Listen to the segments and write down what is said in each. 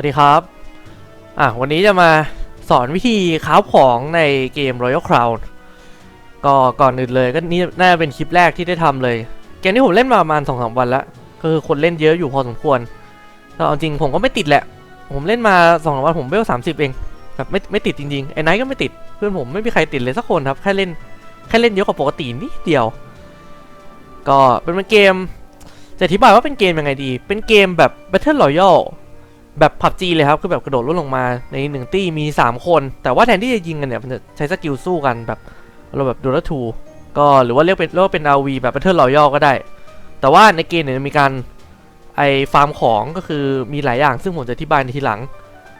วัสดีครับ อะวันนี้จะมาสอนวิธีค้าฟของในเกม Royal Crown ก็ก่อนอื่นเลยก็นี่น่าจะเป็นคลิปแรกที่ได้ทำเลย เกมที่ผมเล่นมาประมาณสองสามวันแล้วก็คือคนเล่นเยอะอยู่พอสมควรก็เอาจริงผมก็ไม่ติดแหละ ผมเล่นมาสองสามวันผมเวลสามสิบเองแบบไม่ไม่ติดจริงๆไอ้ไนท์ก็ไม่ติดเพื่อนผมไม่มีใครติดเลยสักคนครับแค่เล่นแค่เล่นเยอะกว่าปกตินิดเดียว ก็เป็นเกมจะอธิบายว่าเป็นเกมยังไงดี เป็นเกมแบบ Battle Royale แบบผับจีเลยครับ คือแบบกระโดดลดลงมาในหนึ่งตี้มี 3 คน แต่ว่าแทนที่จะยิงกันเนี่ยมันจะใช้สกิลสู้กันแบบเราแบบ Dota 2ก็หรือว่าเรียกเป็นเรียกว่าเป็น RV แบบ Battle Royale ก็ได้ แต่ว่าในเกมเนี่ยมีการไอฟาร์มของก็คือมีหลายอย่างซึ่งผมจะอธิบายในทีหลัง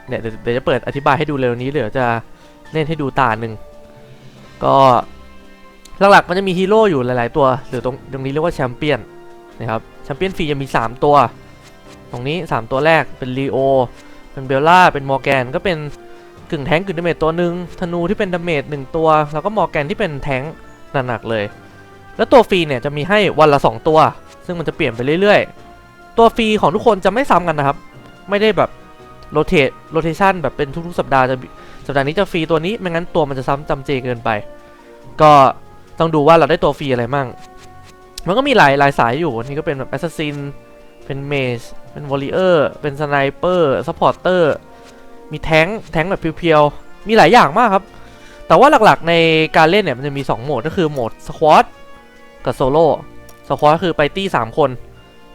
เนี่ยเดี๋ยวเดี๋ยวจะเปิดอธิบายให้ดูเร็วนี้เดี๋ยวจะเล่นให้ดูตาหนึ่งก็หลักๆมันจะมีฮีโร่อยู่หลาย ๆ ตัว หรือตรงตรงนี้เรียกว่าแชมเปี้ยนนะครับแชมเปี้ยนฟรีจะมี 3 ตัว ตรงนี้ 3 ตัวแรกเป็นลีโอเป็นเบลล่าเป็นมอร์แกนก็เป็นกึ่งแทงกึ่งดาเมจตัวหนึ่งธนูที่เป็นดาเมจหนึ่งตัว แล้วก็มอร์แกนที่เป็นแทงหนักๆเลย แล้วตัวฟรีเนี่ยจะมีให้วันละ 2 ตัว ซึ่งมันจะเปลี่ยนไปเรื่อยๆ ตัวฟรีของทุกคนจะไม่ซ้ำกันนะครับ ไม่ได้แบบโรเตทโรเทชันแบบเป็นทุกๆ สัปดาห์จะสัปดาห์นี้จะฟรีตัวนี้ไม่งั้นตัวมันจะซ้ำจำเจเกินไป ก็ต้องดูว่าเราได้ตัวฟรีอะไรมั่งมันก็มีหลายหลายสายอยู่อันนี้ก็เป็นแบบแอสซัสซิน เป็นเมจเป็นวอลเลเยอร์ เป็นสไนเปอร์ซัพพอร์เตอร์ มีแทงค์แทงค์แบบเพียวๆ มีหลายอย่างมากครับ แต่ว่าหลักๆในการเล่นเนี่ยมันจะมี 2 โหมดก็คือโหมดสควอตกับโซโล่สควอตคือไปตี้3คน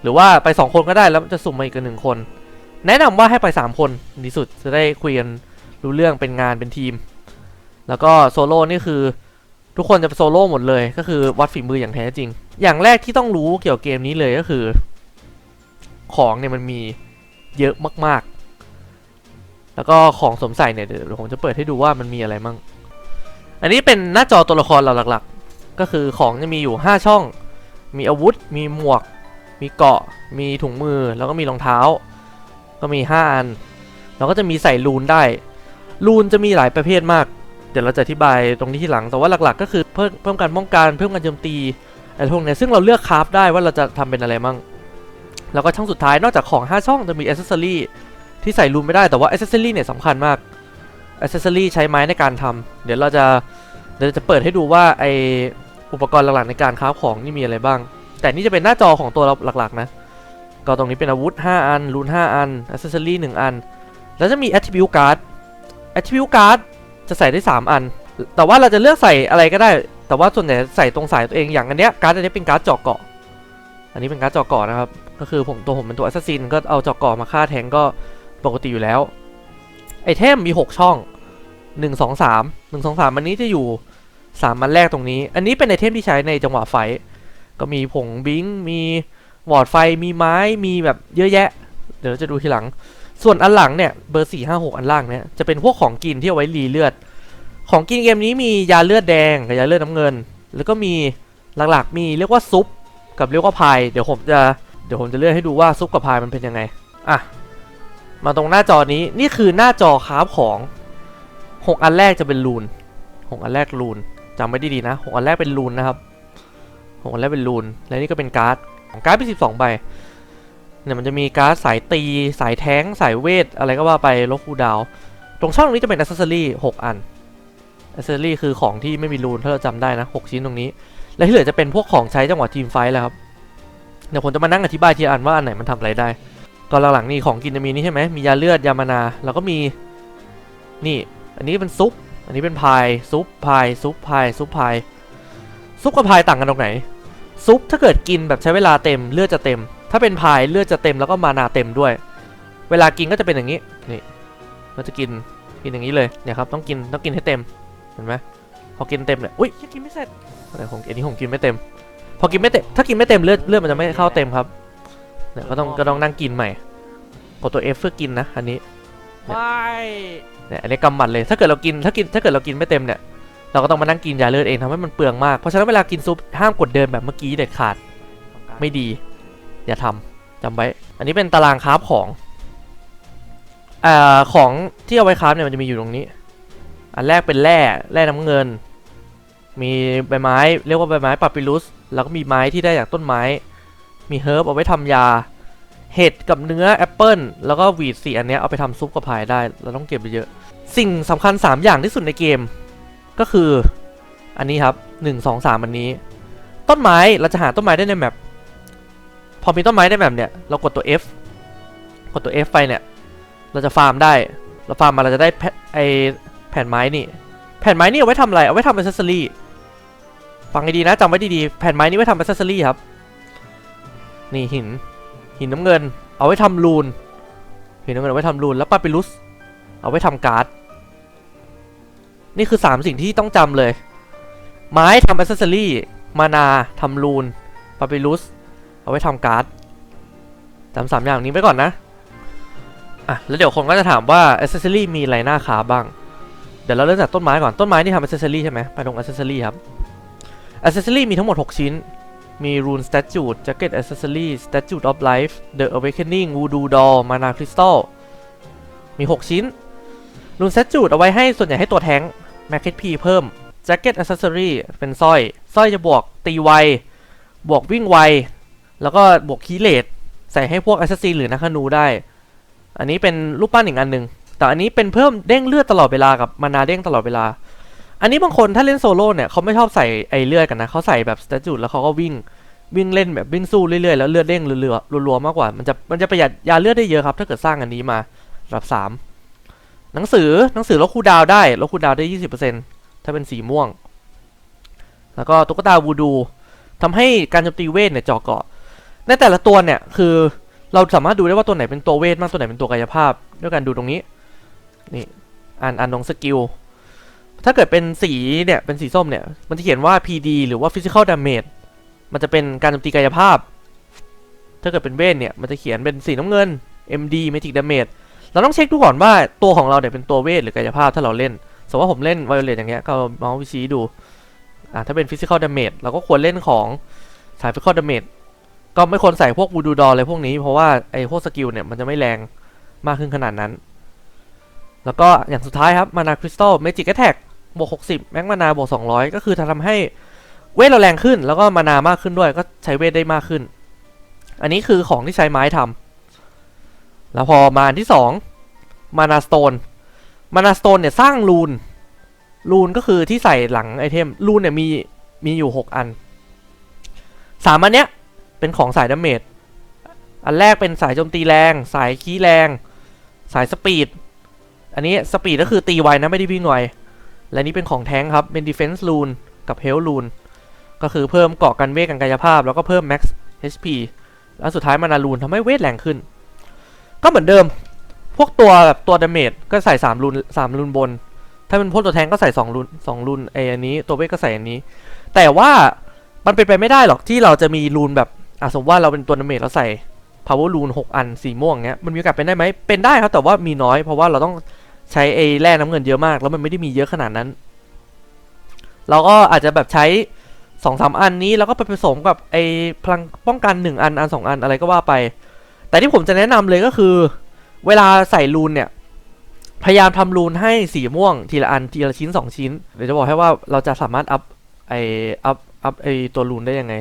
หรือว่าไป 2 คนก็ได้แล้วจะสุ่มมาอีกหนึ่งคน แนะนำว่าให้ไป 3 คนดีสุดจะได้คุยกันรู้เรื่องเป็นงานเป็นทีม แล้วก็โซโล่นี่คือทุกคนจะโซโล่หมดเลย ก็คือวัดฝีมืออย่างแท้จริง อย่างแรกที่ต้องรู้เกี่ยวกับเกมนี้เลยก็คือ ของเนี่ยมันมีเยอะมาก ๆ แล้วก็ของสวมใส่เนี่ยเดี๋ยวผมจะเปิดให้ดูว่ามันมีอะไรมั่ง อันนี้เป็นหน้าจอตัวละครเราหลักๆ ก็คือของจะมีอยู่ 5 ช่อง มีอาวุธ มีหมวก มีเกาะ มีถุงมือ แล้วก็มีรองเท้า ก็มี 5 อัน แล้วก็จะมีใส่รูนได้ รูนจะมีหลายประเภทมาก เดี๋ยวเราจะอธิบายตรงนี้ที่หลัง แต่ว่าหลักๆ ก็คือเพิ่มเพิ่มการป้องกัน เพิ่มการโจมตีอะไรพวกเนี้ยซึ่งเราเลือกคราฟได้ว่าเราจะทำเป็นอะไรมั่ง แล้วก็ช่องสุดท้ายนอกจากของ 5 ช่องจะมีอ c เซอรี่ที่ใส่รูนไม่ได้แต่ว่าอ c เซอรี่เนี่ยสำคัญมากอ c เซอรี่ใช้ไม้ในการทำเดี๋ยวเราจะเดี๋ยวจะเปิดให้ดูว่าไออุปกรณ์หลักๆในการคราของนี่มีอะไรบ้าง แต่นี่จะเป็นหน้าจอของตัวเราหลักๆ นะ ก็ตรงนี้เป็นอาวุธ 5 อันรูน5อันอ c เซ s ซอรี่1อัน แล้วจะมี attribute card attribute card จะใส่ได้ 3 อัน แต่ว่าเราจะเลือกใส่อะไรก็ได้ แต่ว่าส่วนใหญ่ใส่ตรงสายตัวเองอย่างอันเนี้ยการ์ดอันนี้เป็นการ์ดเจาะเกาะ อันนี้เป็นการ์ดเจาะเกาะนะครับ ก็คือผมตัวผมเป็นตัวแอสซัสซินก็เอาจาะเกาะมาฆ่าแทงก็ปกติอยู่แล้ว ไอเทมมี 6 ช่อง 1 2 3 1 2 3 อันนี้จะอยู่ 3 มันแรกตรงนี้ อันนี้เป็นไอเทมที่ใช้ในจังหวะไฟ ก็มีผงบิงมีวอดไฟมีไม้มีแบบเยอะแยะ เดี๋ยวจะดูทีหลัง ส่วนอันหลังเนี่ยเบอร์ 4 5 6 อันล่างเนี่ยจะเป็นพวกของกินที่เอาไว้รีเลือด ของกินเกมนี้มียาเลือดแดงกับยาเลือดน้ำเงิน แล้วก็มีหลักๆมีเรียกว่าซุปกับเรียกว่าพายเดี๋ยวผมจะ เดี๋ยวผมจะเลื่อนให้ดูว่าซุปกับพายมันเป็นยังไง อะ มาตรงหน้าจอนี้ นี่คือหน้าจอคราฟของ 6 อันแรกจะเป็นรูน 6 อันแรกรูนจำไม่ดีๆนะ 6 อันแรกเป็นรูนนะครับ 6 อันแรกเป็นรูน และนี่ก็เป็นการ์ด ของการ์ดเป็น12 ใบ เนี่ยมันจะมีการ์ดสายตี สายแท้ง สายเวท อะไรก็ว่าไปลบคูดาว ตรงช่องนี้จะเป็นอ c เซ s ซอรี่6อันอ c เซ s ซอรี่คือของที่ไม่มีรูนถ้าเราจำได้นะ 6 ชิ้นตรงนี้ และที่เหลือจะเป็นพวกของใช้จังหวะทีมไฟท์แหล้วครับ เดี๋ยวผมจะมานั่งอธิบายทีละอันว่าอันไหนมันทำอะไรได้ก็หลังๆนี่ของกินจะมีนี่ใช่ไหมมียาเลือดยามานา แล้วก็มีนี่ อันนี้เป็นซุป อันนี้เป็นพายซุปพายซุปพายซุปพายซุปกับพายต่างกันตรงไหน ซุปถ้าเกิดกินแบบใช้เวลาเต็มเลือดจะเต็ม ถ้าเป็นพายเลือดจะเต็มแล้วก็มานาเต็มด้วย เวลากินก็จะเป็นอย่างนี้นี่เราจะกินกินอย่างนี้เลยเนี่ยครับต้องกินต้องกินให้เต็มเห็นไหมพอกินเต็มเนี่ยอุ้ยยังกินไม่เสร็จอะไรของอันนี้ผมกินไม่เต็ม พอกินไม่เต็มถ้ากินไม่เต็มเลือดเลือดมันจะไม่เข้าเต็มครับเนี่ยก็ต้องก็ต้องนั่งกินใหม่กดตัว F เพื่อกินนะอันนี้ไม่เนี่ยอันนี้กำหมัดเลยถ้าเกิดเรากินถ้ากินถ้าเกิดเรากินไม่เต็มเนี่ยเราก็ต้องมานั่งกินยาเลือดเองทำให้มันเปลืองมากเพราะฉะนั้นเวลากินซุปห้ามกดเดินแบบเมื่อกี้เด็ดขาดไม่ดี อย่าทำจำไว้ อันนี้เป็นตารางคราฟของอ่าของที่เอาไว้คราฟเนี่ยมันจะมีอยู่ตรงนี้ อันแรกเป็นแร่แร่น้ำเงิน มีใบไม้เรียกว่าใบไม้ปาปิลุส แล้วก็มีไม้ที่ได้จากต้นไม้ มีเฮิร์บเอาไว้ทำยา เห็ดกับเนื้อแอปเปิลแล้วก็วีดสี่อันเนี้ยเอาไปทำซุปกับพายได้ เราต้องเก็บไปเยอะ สิ่งสำคัญ 3 อย่างที่สุดในเกม ก็คืออันนี้ครับ 1 2 3 อันนี้ ต้นไม้เราจะหาต้นไม้ได้ในแมป พอมีต้นไม้ในแมปเนี่ย เรากดตัว F กดตัว F ไปเนี่ย เราจะฟาร์มได้ เราฟาร์มมาเราจะได้ไอแผ่นไม้นี่ แผ่นไม้นี่เอาไว้ทำอะไร เอาไว้ทำเป็นเซอรี่ ฟังให้ดีนะจำไว้ดีๆ แผ่นไม้นี่ไว้ทำเป็นเซสซอรี่ครับ นี่หิน หินน้ำเงิน เอาไว้ทำรูน หินน้ำเงินเอาไว้ทำรูน แล้วปาปิลุส เอาไว้ทำการ์ด นี่คือ 3 สิ่งที่ต้องจำเลย ไม้ทำอ c เซสซอรี่ มานาทำรูน ปาปิลุส เอาไว้ทำการ์ดจำสามอย่างนี้ไว้ก่อนนะอะแล้วเดี๋ยวคนก็จะถามว่าอ c เซสซอรี่มีอะไรหน้าขาบ้าง เดี๋ยวเราเริ่มจากต้นไม้ก่อน ต้นไม้นี่ทำอ c เซสซอรี่ใช่ไหมไปตรงอ c เซสซอรี่ครับ อ c เซสซอรี่มีทั้งหมด 6 ชิ้น มี Rune Statue Jacket Accessory Statue of Life The Awakening Voodoo Doll Mana Crystal มี 6 ชิ้น Rune Statue เอาไว้ให้ส่วนใหญ่ให้ตัวแท้ง m a c k e t P เพิ่ม Jacket Accessory เป็นสร้อยสร้อยจะบวกตีไว บวกวิ่งไว แล้วก็บวกคีเลตใส่ให้พวก Assassin หรือนักธนูได้ อันนี้เป็นรูปปั้นอีกอันหนึ่งแต่อันนี้เป็นเพิ่มเด้งเลือดตลอดเวลากับมานาเด้งตลอดเวลา อันนี้บางคนถ้าเล่นโซโล่เนี่ยเขาไม่ชอบใส่ไอเลือดกันนะเขาใส่แบบสเตจูดแล้วเขาก็วิ่งวิ่งเล่นแบบวิ่งสู้เรื่อยๆแล้วเลือดเด้งเรื่อยๆรัวๆมากกว่ามันจะมันจะประหยัดยาเลือดได้เยอะครับ ถ้าเกิดสร้างอันนี้มาระดับสามหนังสือหนังสือลดคูดาวได้ลดคูดาวได้ยี่สิบเปอร์เซ็นต์ถ้าเป็นสีม่วง แล้วก็ตุ๊กตาวูดูทำให้การโจมตีเวทเนี่ยเจาะเกาะ ในแต่ละตัวเนี่ยคือเราสามารถดูได้ว่าตัวไหนเป็นตัวเวทมากตัวไหนเป็นตัวกายภาพ ด้วยการดูตรงนี้นี่อ่านอ่านตรงสกิล ถ้าเกิดเป็นสีเนี่ย เป็นสีส้มเนี่ย มันจะเขียนว่า PD หรือว่า Physical Damage มันจะเป็นการโจมตีกายภาพ ถ้าเกิดเป็นเวทเนี่ย มันจะเขียนเป็นสีน้ำเงิน MD Magic Damage เราต้องเช็คดูก่อนว่าตัวของเราเนี่ยเป็นตัวเวทหรือกายภาพถ้าเราเล่น สมมติว่าผมเล่น Violet อย่างเงี้ยก็เมาส์วิชีดู อ่าถ้าเป็น Physical Damage เราก็ควรเล่นของสาย Physical Damage ก็ไม่ควรใส่พวก Voodoo Doll อะไรพวกนี้เพราะว่าไอ้พวกสกิลเนี่ยมันจะไม่แรงมากขึ้นขนาดนั้น แล้วก็อย่างสุดท้ายครับ Mana Crystal Magic Attack บวก60 แม็กมานาบวก200 ก็คือทำให้เวทเราแรงขึ้น แล้วก็มานามากขึ้นด้วย ก็ใช้เวทได้มากขึ้น อันนี้คือของที่ใช้ไม้ทำแล้วพอมาอันที่2มานาสโตนมานาสโตนเนี่ยสร้างรูน รูนก็คือที่ใส่หลังไอเทม รูนเนี่ยมีมีอยู่ 6 อันสามอันเนี้ยเป็นของสายดาเมจ อันแรกเป็นสายโจมตีแรง สายคีแรง สายสปีด อันนี้สปีดก็คือตีไวนะไม่ได้วิ่งไว และนี่เป็นของแท้งครับ เป็น defense rune กับ health rune ก็คือเพิ่มเกาะกันเวทกันกายภาพ แล้วก็เพิ่ม max HP แล้วสุดท้ายมานารูนทำให้เวทแรงขึ้น ก็เหมือนเดิม พวกตัวแบบตัว damage ก็ใส่3รูน3รูนบน ถ้าเป็นพวกตัวแทงก็ใส่2รูน2รูนไออันนี้ตัวเวทก็ใส่อันนี้ แต่ว่ามันเป็นไปไม่ได้หรอกที่เราจะมีรูนแบบอะสมมติว่าเราเป็นตัว damage เราใส่ power rune 6 อันสีม่วงเงี้ยมันมีโอกาสเป็นได้ไหมเป็นได้ครับแต่ว่ามีน้อยเพราะว่าเราต้อง ใช้ไอ้แร่น้ำเงินเยอะมาก แล้วมันไม่ได้มีเยอะขนาดนั้น เราก็อาจจะแบบใช้สองสามอันนี้แล้วก็ไปผสมกับไอ้พลังป้องกันหนึ่งอันอันสองอันอะไรก็ว่าไป แต่ที่ผมจะแนะนำเลยก็คือ เวลาใส่รูนเนี่ย พยายามทำรูนให้สีม่วงทีละอันทีละชิ้นสองชิ้นเดี๋ยวจะบอกให้ว่าเราจะสามารถอัพไออัพอัพไอตัวรูนได้ยังไง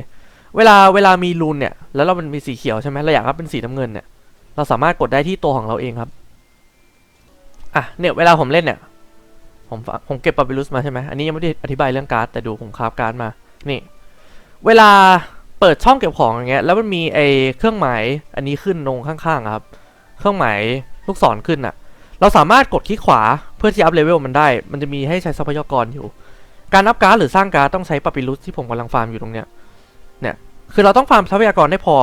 เวลาเวลามีรูนเนี่ย แล้วเรามันมีสีเขียวใช่ไหมเราอยากอัพเป็นสีน้ำเงินเนี่ยเราสามารถกดได้ที่ตัวของเราเองครับ อะเนี่ยเวลาผมเล่นเนี่ย ผมผมเก็บปาบิลุสมาใช่ไหมอันนี้ยังไม่ได้อธิบายเรื่องการ์ดแต่ดูผมคราฟการ์ดมา นี่ เวลาเปิดช่องเก็บของอย่างเงี้ย แล้วมันมีไอเครื่องหมายอันนี้ขึ้นตรงข้างๆครับ เครื่องหมายลูกศรขึ้นอะ เราสามารถกดคลิกขวาเพื่อที่อัพเลเวลมันได้ มันจะมีให้ใช้ทรัพยากรอยู่ การอัพการ์ดหรือสร้างการ์ดต้องใช้ปาปิลุสที่ผมกำลังฟาร์มอยู่ตรงเนี้ย เนี่ย คือเราต้องฟาร์มทรัพยากรได้พอ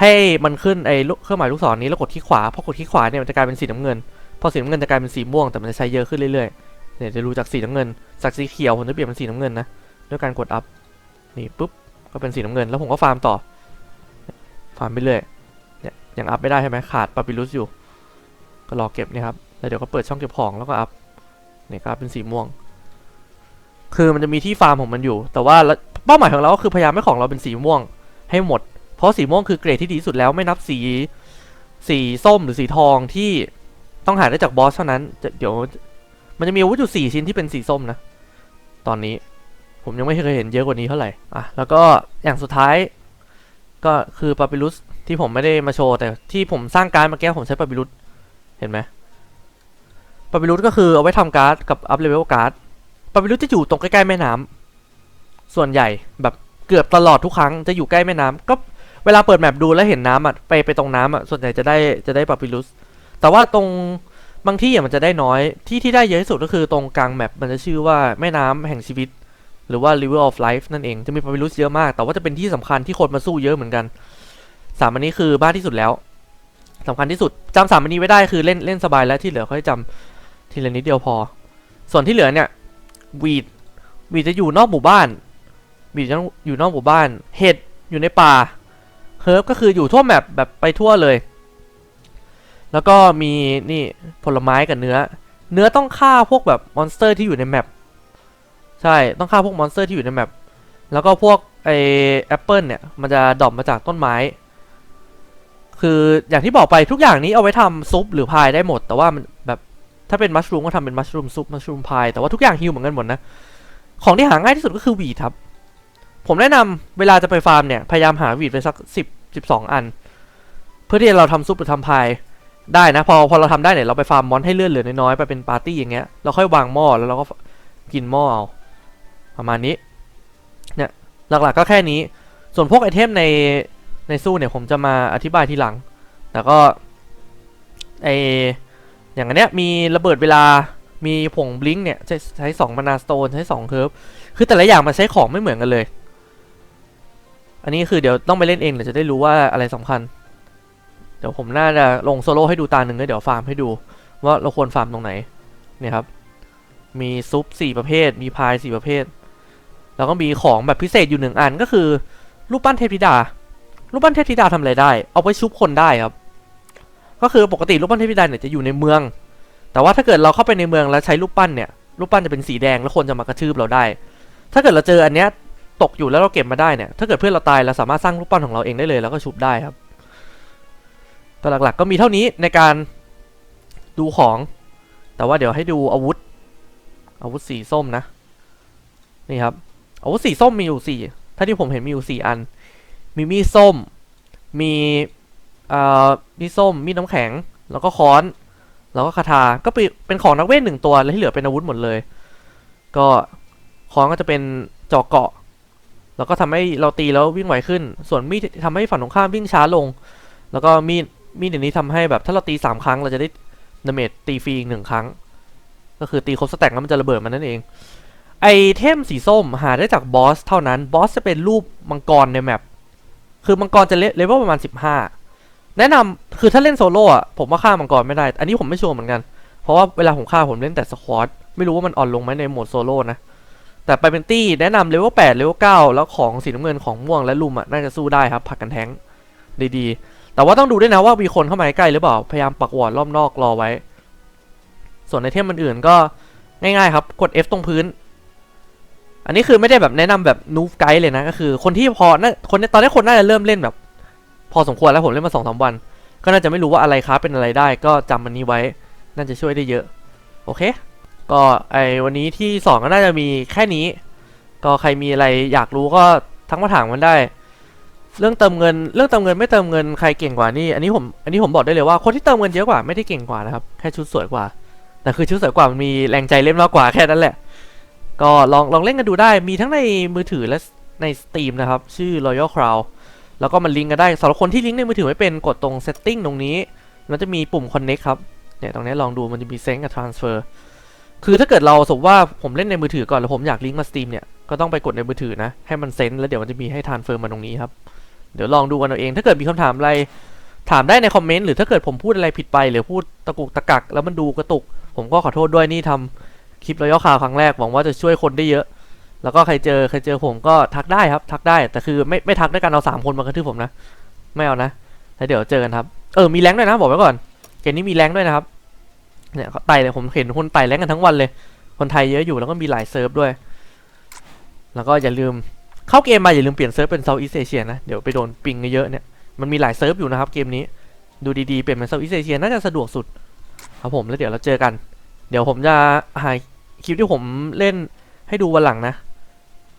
ให้มันขึ้นไอ้เครื่องหมายลูกศรนี้แล้วกดคลิกขวาพอกดคลิกขวาเนี่ยมันจะกลายเป็นสีน้ำเงิน พอสีน้ำเงินจะกลายเป็นสีม่วงแต่มันจะใช้เยอะขึ้นเรื่อยๆเนี่ยจะรู้จากสีน้ำเงินจากสีเขียวผมจะเปลี่ยนเป็นสีน้ำเงินนะด้วยการกดอัพนี่ปุ๊บก็เป็นสีน้ำเงินแล้วผมก็ฟาร์มต่อฟาร์มไปเรื่อยเนี่ยยังอัพไม่ได้ใช่ไหมขาดปาปิลุสอยู่ ก็รอเก็บเนี่ยครับแล้วเดี๋ยวก็เปิดช่องเก็บของแล้วก็อัพเนี่ยก็เป็นสีม่วง คือมันจะมีที่ฟาร์มของมันอยู่ แต่ว่าเป้าหมายของเราก็คือพยายามให้ของเราเป็นสีม่วงให้หมด เพราะสีม่วงคือเกรดที่ดีที่สุดแล้วไม่นับสีสีส้มหรือสีทองที่ ต้องหาได้จากบอสเท่านั้นเดี๋ยว มันจะมีอาวุธอยู่สี่ชิ้นที่เป็นสีส้มนะ ตอนนี้ผมยังไม่เคยเห็นเยอะกว่านี้เท่าไหร่ อะ แล้วก็อย่างสุดท้าย ก็คือปาปิลุสที่ผมไม่ได้มาโชว์ แต่ที่ผมสร้างการ์ดมื่อกี้ผมใช้ปาบิรุสเห็นไหมปาบิรุสก็คือเอาไว้ทำการ์ดกับอัพเลเวลการ์ดปาบิรุสจะอยู่ตรงใกล้ๆแม่น้ำส่วนใหญ่แบบเกือบตลอดทุกครั้งจะอยู่ใกล้แม่น้ำก็เวลาเปิดแมปดูแล้วเห็นน้ำอะไปไปตรงน้ำอะส่วนใหญ่จะได้จะได้ปาบิรุส แต่ว่าตรงบางที่อะมันจะได้น้อยที่ที่ได้เยอะที่สุดก็คือตรงกลางแมปมันจะชื่อว่าแม่น้ำแห่งชีวิต หรือว่า River of Life นั่นเองจะมีปาบิรุสเยอะมาก แต่ว่าจะเป็นที่สำคัญที่คนมาสู้เยอะเหมือนกันสามอันนี้คือบ้าที่สุดแล้วสำคัญที่สุดจำสามอันนี้ไว้ได้คือเล่นเล่นสบายแล้วที่เหลือค่อยจำทีละนิดเดียวพอ ส่วนที่เหลือเนี่ยวีดวีดจะอยู่นอกหมู่บ้านวีดจะอยู่นอกหมู่บ้านเห็ดอยู่ในป่าเฮิร์บก็คืออยู่ทั่วแมปแบบไปทั่วเลย แล้วก็มีนี่ผลไม้กับเนื้อ เนื้อต้องฆ่าพวกแบบมอนสเตอร์ที่อยู่ในแมปใช่ต้องฆ่าพวกมอนสเตอร์ที่อยู่ในแมปแล้วก็พวกไอแอปเปิลเนี่ยมันจะดรอปมาจากต้นไม้ คืออย่างที่บอกไปทุกอย่างนี้เอาไว้ทำซุปหรือพายได้หมด แต่ว่ามันแบบถ้าเป็นมัชรูมก็ทำเป็นมัชรูมซุปมัชรูมพายแต่ว่าทุกอย่างฮิวเหมือนกันหมดนะของที่หาง่ายที่สุดก็คือวีดครับ ผมแนะนำเวลาจะไปฟาร์มเนี่ย พยายามหาวีดไปสักสิบสิบสองอัน เพื่อที่เราทำซุปหรือทำพาย ได้นะพอพอเราทำได้เนี่ยเราไปฟาร์มมอนให้เลื่อนเหลือน้อยๆไปเป็นปาร์ตี้อย่างเงี้ยเราค่อยวางหม้อแล้วเราก็กินหม้อเอาประมาณนี้เนี่ยหลักๆก็แค่นี้ ส่วนพวกไอเทมในในสู้เนี่ยผมจะมาอธิบายทีหลังแต่ก็ไออย่างอันเนี้ยมีระเบิดเวลามีผงบลิงก์เนี่ยใช้ใช้สองมานาสโตนใช้สองเคิร์ฟคือแต่ละอย่างมันใช้ของไม่เหมือนกันเลย อันนี้คือเดี๋ยวต้องไปเล่นเองเดี๋ยวจะได้รู้ว่าอะไรสำคัญ เดี๋ยวผมน่าจะลงโซโล่ให้ดูตาหนึ่งแล้วเดี๋ยวฟาร์มให้ดู ว่าเราควรฟาร์มตรงไหนเนี่ยครับ มีซุปสี่ประเภท มีพายสี่ประเภท แล้วก็มีของแบบพิเศษอยู่หนึ่งอันก็คือรูปปั้นเทพธิดา รูปปั้นเทพธิดาทำอะไรได้ เอาไปชุบคนได้ครับ ก็คือปกติรูปปั้นเทพธิดาเนี่ยจะอยู่ในเมือง แต่ว่าถ้าเกิดเราเข้าไปในเมืองแล้วใช้รูปปั้นเนี่ย รูปปั้นจะเป็นสีแดงแล้วคนจะมากระทืบเราได้ ถ้าเกิดเราเจออันเนี้ยตกอยู่แล้วเราเก็บมาได้เนี่ย ถ้าเกิดเพื่อนเราตายเราสามารถสร้างรูปปั้นของเราเองได้เลยแล้วก็ชุบได้ครับ แต่หลักๆก็มีเท่านี้ในการดูของ แต่ว่าเดี๋ยวให้ดูอาวุธ อาวุธสีส้มนะ นี่ครับ อาวุธสีส้มมีอยู่สี่ถ้าที่ผมเห็นมีอยู่สี่อัน มีมีดส้ม มีเอ่อมีดส้ม มีดน้ำแข็ง แล้วก็ค้อน แล้วก็คาถา ก็เป็นของนักเวทหนึ่งตัว แล้วที่เหลือเป็นอาวุธหมดเลย ก็ค้อนก็จะเป็นจอกเกาะ แล้วก็ทำให้เราตีแล้ววิ่งไหวขึ้น ส่วนมีดทำให้ฝั่งตรงข้ามวิ่งช้าลง แล้วก็มีด มีดเดี๋ยวนี้ทำให้แบบถ้าเราตีสามครั้งเราจะได้ดาเมจตีฟรีอีกหนึ่งครั้ง ก็คือตีครบสแต็กแล้วมันจะระเบิดมันนั่นเอง ไอเทมสีส้มหาได้จากบอสเท่านั้น บอสจะเป็นรูปมังกรในแมป คือมังกรจะเลเวลประมาณ 15 แนะนำคือถ้าเล่นโซโล่อะผมว่าฆ่ามังกรไม่ได้ อันนี้ผมไม่ชัวร์เหมือนกัน เพราะว่าเวลาผมฆ่าผมเล่นแต่สควอตไม่รู้ว่ามันอ่อนลงไหมในโหมดโซโล่นะ แต่ไปเป็นตี้แนะนำเลเวล8เลเวล9แล้วของสีน้ำเงินของม่วงและลุมอะน่าจะสู้ได้ครับผักกันแท้งดีๆ แต่ว่าต้องดูด้วยนะว่ามีคนเข้ามาใกล้หรือเปล่า พยายามปักวอร์ดรอบนอกรอไว้ ส่วนในเทมอื่นๆก็ง่ายๆครับ กด F ตรงพื้น อันนี้คือไม่ได้แบบแนะนำแบบนูฟไกด์เลยนะ ก็คือคนที่พอน่าคนตอนนี้คนน่าจะเริ่มเล่นแบบ พอสมควรแล้วผมเล่นมาสองสามวัน ก็น่าจะไม่รู้ว่าอะไรครับเป็นอะไรได้ ก็จำมันนี้ไว้ น่าจะช่วยได้เยอะ โอเค ก็ไอวันนี้ที่สอนก็น่าจะมีแค่นี้ ก็ใครมีอะไรอยากรู้ก็ทั้งมาถามมันได้ เรื่องเติมเงินเรื่องเติมเงินไม่เติมเงินใครเก่งกว่านี่อันนี้ผมอันนี้ผมบอกได้เลยว่าคนที่เติมเงินเยอะกว่าไม่ได้เก่งกว่านะครับแค่ชุดสวยกว่า แต่คือชุดสวยกว่ามันมีแรงใจเล่นมากกว่าแค่นั้นแหละ ก็ลองลองเล่นกันดูได้มีทั้งในมือถือและใน Steam นะครับ ชื่อ Royal Crown แล้วก็มันลิงก์กันได้สำหรับคนที่ลิงก์ในมือถือไม่เป็นกดตรง setting ตรงนี้ มันจะมีปุ่ม connect ครับเนี่ยตรงนี้ลองดูมันจะมี sync กับ transfer คือถ้าเกิดเราสมมติว่าผมเล่นในมือถือก่อนแล้วผมอยากลิงก์มา Steam เนี่ยก็ต้องไปกดในมือถือนะให้มันเซนแล้วเดี๋ยวมันจะมีให้ transfer มาตรงนี้ครับ เดี๋ยวลองดูกันเอาเอง ถ้าเกิดมีคำถามอะไรถามได้ในคอมเมนต์หรือถ้าเกิดผมพูดอะไรผิดไป หรือพูดตะกุกตะกัก แล้วมันดูกระตุก ผมก็ขอโทษด้วยนี่ทำคลิปรอยข่าวครั้งแรกหวังว่าจะช่วยคนได้เยอะ แล้วก็ใครเจอใครเจอผมก็ทักได้ครับ ทักได้แต่คือไม่ไม่ทักด้วยกันเอาสามคนมากระทืบผมนะไม่เอานะแล้วเดี๋ยวเจอกันครับเออมีแรงด้วยนะบอกไว้ก่อนเกมนี้มีแรงด้วยนะครับเนี่ยไต่เลยผมเห็นคนไต่แรงกันทั้งวันเลย คนไทยเยอะอยู่แล้วก็มีหลายเซิร์ฟด้วย แล้วก็อย่าลืม เข้าเกมมาอย่าลืมเปลี่ยนเซิร์ฟเป็นเซาท์อีสเอเชียนะ เดี๋ยวไปโดนปิงเยอะเนี่ย มันมีหลายเซิร์ฟอยู่นะครับเกมนี้ ดูดีๆ เปลี่ยนเป็นเซาท์อีสเอเชียน่าจะสะดวกสุด ครับผมแล้วเดี๋ยวเราเจอกัน เดี๋ยวผมจะหาคลิปที่ผมเล่นให้ดูวันหลังนะ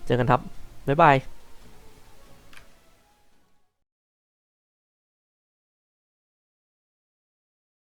เจอกันครับ บ๊ายบาย